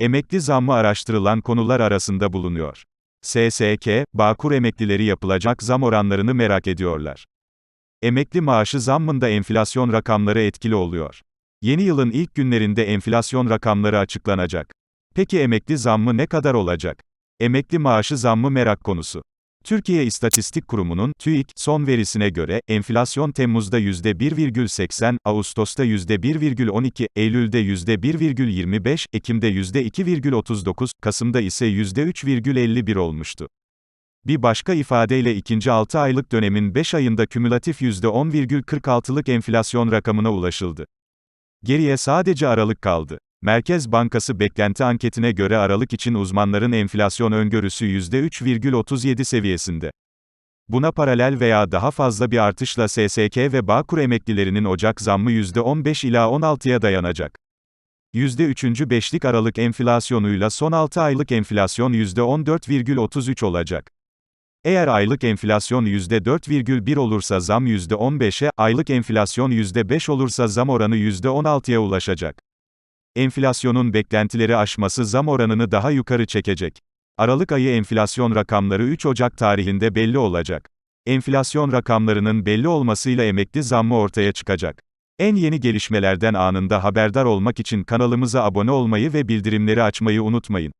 Emekli zammı araştırılan konular arasında bulunuyor. SSK, Bağkur emeklileri yapılacak zam oranlarını merak ediyorlar. Emekli maaşı zammında enflasyon rakamları etkili oluyor. Yeni yılın ilk günlerinde enflasyon rakamları açıklanacak. Peki emekli zammı ne kadar olacak? Emekli maaşı zammı merak konusu. Türkiye İstatistik Kurumu'nun TÜİK son verisine göre enflasyon Temmuz'da %1,80, Ağustos'ta %1,12, Eylül'de %1,25, Ekim'de %2,39, Kasım'da ise %3,51 olmuştu. Bir başka ifadeyle ikinci 6 aylık dönemin 5 ayında kümülatif %10,46'lık enflasyon rakamına ulaşıldı. Geriye sadece Aralık kaldı. Merkez Bankası beklenti anketine göre Aralık için uzmanların enflasyon öngörüsü %3,37 seviyesinde. Buna paralel veya daha fazla bir artışla SSK ve Bağkur emeklilerinin Ocak zammı %15 ila 16'ya dayanacak. %3. beşlik Aralık enflasyonuyla son 6 aylık enflasyon %14,33 olacak. Eğer aylık enflasyon %4,1 olursa zam %15'e, aylık enflasyon %5 olursa zam oranı %16'ya ulaşacak. Enflasyonun beklentileri aşması zam oranını daha yukarı çekecek. Aralık ayı enflasyon rakamları 3 Ocak tarihinde belli olacak. Enflasyon rakamlarının belli olmasıyla emekli zammı ortaya çıkacak. En yeni gelişmelerden anında haberdar olmak için kanalımıza abone olmayı ve bildirimleri açmayı unutmayın.